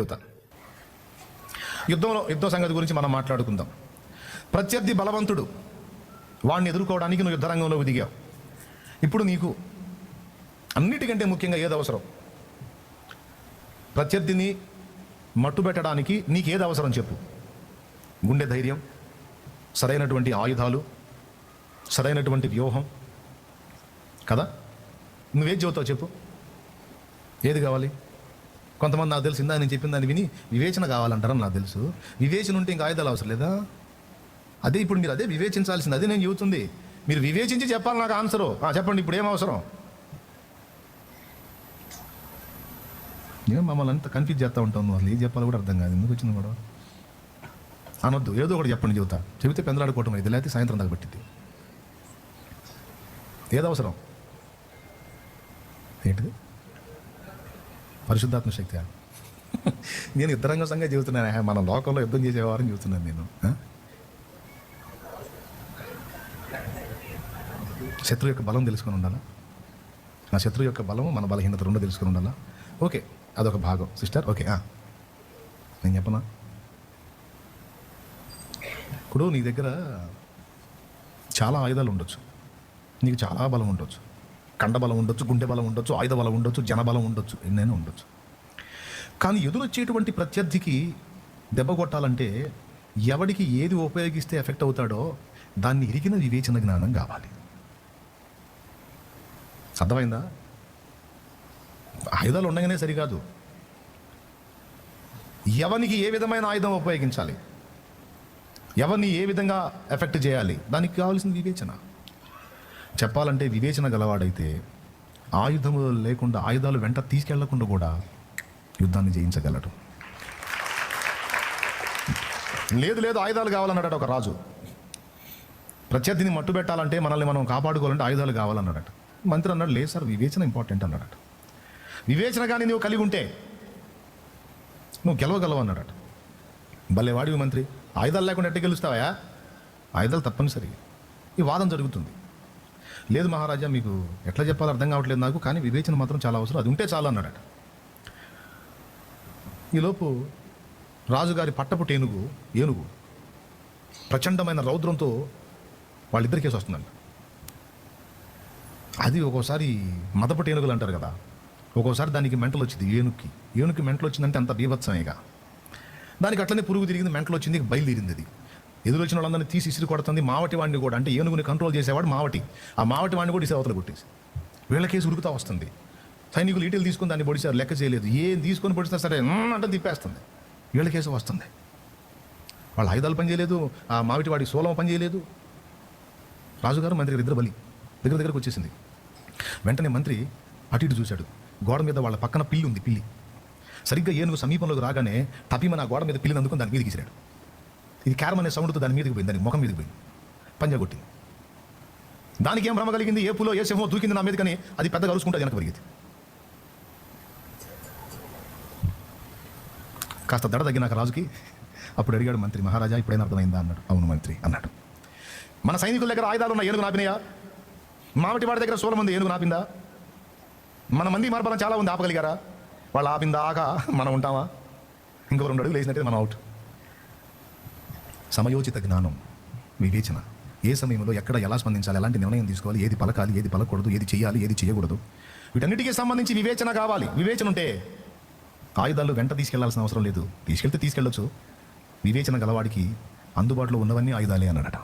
చెబుతా. యుద్ధంలో యుద్ధ సంగతి గురించి మనం మాట్లాడుకుందాం. ప్రత్యర్థి బలవంతుడు. వాడిని ఎదుర్కోవడానికి నువ్వు యుద్ధరంగంలో దిగావు. ఇప్పుడు నీకు అన్నిటికంటే ముఖ్యంగా ఏది అవసరం? ప్రత్యర్థిని మట్టుబెట్టడానికి నీకు ఏది అవసరం చెప్పు. గుండె ధైర్యం సరైనటువంటి ఆయుధాలు సరైనటువంటి వ్యూహం కదా? నువ్వేది చెబుతావు చెప్పు. ఏది కావాలి? కొంతమంది నాకు తెలిసిందా నేను చెప్పిన దాన్ని విని వివేచన కావాలంటారని నాకు తెలుసు. వివేచన ఉంటే ఇంకా ఆయుధాలు అవసరం లేదా? అదే ఇప్పుడు మీరు అదే వివేచించాల్సింది అదే నేను చెబుతుంది. మీరు వివేచించి చెప్పాలి నాకు ఆన్సరు చెప్పండి ఇప్పుడు ఏం అవసరం? నేను మమ్మల్ని అంతా కన్ఫ్యూజ్ చేస్తూ ఉంటాను అసలు ఏం చెప్పాలో కూడా అర్థం కాదు. ఎందుకు వచ్చింది కూడా అనొద్దు ఏదో ఒకటి చెప్పండి చెబుతా. చెబితే పెందలాడుకోవటం ఇది లేకపోతే సాయంత్రం దాకా పెట్టింది ఏదవసరం అవసరం? ఏంటిది? పరిశుద్ధాత్మ శక్తి నేను యుద్ధరంగ సంగతి చెబుతున్నాను మన లోకంలో యుద్ధం చేసేవారని చెబుతున్నాను నేను. శత్రు శత్రువు యొక్క బలం తెలుసుకొని ఉండాలా? నా శత్రువు యొక్క బలం మన బలహీనత రెండు తెలుసుకొని ఉండాలా? ఓకే అదొక భాగం. సిస్టర్ ఓకే నేను చెప్పనా? ఇప్పుడు నీ దగ్గర చాలా ఆయుధాలు ఉండొచ్చు. నీకు చాలా బలం ఉండొచ్చు. కండబలం ఉండొచ్చు గుండె బలం ఉండొచ్చు ఆయుధ బలం ఉండొచ్చు జన బలం ఉండొచ్చు ఎన్నైనా ఉండొచ్చు. కానీ ఎదురొచ్చేటువంటి ప్రత్యర్థికి దెబ్బ కొట్టాలంటే ఎవడికి ఏది ఉపయోగిస్తే ఎఫెక్ట్ అవుతాడో దాన్ని ఇరిగిన వివేచన జ్ఞానం కావాలి. అర్థమైందా? ఆయుధాలు ఉండగానే సరికాదు. ఎవనికి ఏ విధమైన ఆయుధం ఉపయోగించాలి? ఎవరిని ఏ విధంగా ఎఫెక్ట్ చేయాలి? దానికి కావాల్సిన వివేచన. చెప్పాలంటే వివేచన గలవాడైతే ఆయుధములు లేకుండా ఆయుధాలు వెంట తీసుకెళ్ళకుండా కూడా యుద్ధాన్ని జయించగలడు. లేదు లేదు ఆయుధాలు కావాలన్నాడట ఒక రాజు. ప్రత్యర్థిని మట్టు పెట్టాలంటే మనల్ని మనం కాపాడుకోవాలంటే ఆయుధాలు కావాలన్నాడట. మంత్రి అన్నాడు లేదు సార్ వివేచన ఇంపార్టెంట్ అన్నాడట. వివేచన కానీ నువ్వు కలిగి ఉంటే నువ్వు గెలవగలవు అన్నాడట. భలే వాడివి మంత్రి ఆయుధాలు లేకుండా ఎట్ట గెలుస్తావా ఆయుధాలు తప్పనిసరి. ఈ వాదం జరుగుతుంది. లేదు మహారాజా మీకు ఎట్లా చెప్పాలో అర్థం కావట్లేదు నాకు కానీ వివేచన మాత్రం చాలా అవసరం. అది ఉంటే చాలు అన్నాడట. ఈలోపు రాజుగారి పట్టపుట ఏనుగు ఏనుగు ప్రచండమైన రౌద్రంతో వాళ్ళిద్దరి కేసు వస్తుందండి అది ఒక్కోసారి మదపటి ఏనుగులు అంటారు కదా ఒక్కోసారి దానికి మెంటలు వచ్చింది ఏనుక్కి. ఏనుక్కి మెంటలు వచ్చిందంటే అంత బీభత్సమేగా. దానికి అట్లనే పురుగు తిరిగింది మెంటలు వచ్చింది బయలుదేరింది అది. ఎదురొచ్చిన వాళ్ళందరినీ తీసి ఇసిరి కొడుతుంది. మావటి వాడిని కూడా. అంటే ఏనుగుని కంట్రోల్ చేసేవాడు మావటి. ఆ మావటి వాడిని కూడా ఇసే అవతల కొట్టేసి. వీళ్ళ కేసు ఉరుకుతా వస్తుంది. సైనికులు ఈటీలు తీసుకుని దాన్ని పొడిచారు. లెక్క చేయలేదు. ఏం తీసుకొని పొడిస్తే సరే అంటే తిప్పేస్తుంది. వీళ్ళ కేసు వస్తుంది. వాళ్ళ ఆయుధాలు పని చేయలేదు. ఆ మావిటి వాడి సోలం పని చేయలేదు. రాజుగారు మంత్రి గారు ఇద్దరు బలి. దగ్గర దగ్గరకు వచ్చేసింది. వెంటనే మంత్రి అటు ఇటు చూశాడు. గోడ మీద వాళ్ళ పక్కన పిల్లి ఉంది పిల్లి. సరిగ్గా ఏనుగు సమీపంలోకి రాగానే తప్పిమని ఆ గోడ మీద పిల్లిని అందుకుని దాని మీదకి విసిరాడు ఇది క్యారం అనే సౌండ్తో దాని మీదకి పోయింది దానికి ముఖం మీదకి పోయింది. పంజా కొట్టింది. దానికి ఏం భ్రమ కలిగింది? ఏ పులో ఏ సింహం దూకింది నా మీద కానీ అది పెద్దగా అరుచుకుంటే వెనక పెరిగింది కాస్త దడ తగ్గినాక రాజుకి అప్పుడు అడిగాడు మంత్రి మహారాజా ఇప్పుడైనా అర్థమైందా? అన్నాడు. అవును మంత్రి అన్నాడు. మన సైనికుల దగ్గర ఆయుధాలు ఉన్న ఏనుగు నాపినాయా? మామిటి వాడి దగ్గర సోలం ఉంది ఏనుగు నాపిందా? మన మంది మార్బలం చాలా ఉంది ఆపగలిగారా? వాళ్ళు ఆపిందాక మనం ఉంటామా? ఇంకో రెండు అడుగులు వేసినట్టే మనం అవుట్. సమయోచిత జ్ఞానం వివేచన. ఏ సమయంలో ఎక్కడ ఎలా స్పందించాలి ఎలాంటి నిర్ణయం తీసుకోవాలి ఏది పలకాలి ఏది పలకూడదు ఏది చేయాలి ఏది చేయకూడదు. వీటన్నిటికీ సంబంధించి వివేచన కావాలి. వివేచన ఉంటే ఆయుధాలు వెంట తీసుకెళ్ళాల్సిన అవసరం లేదు. తీసుకెళ్తే తీసుకెళ్ళొచ్చు. వివేచన గలవాడికి అందుబాటులో ఉన్నవన్నీ ఆయుధాలే అన్నాడట.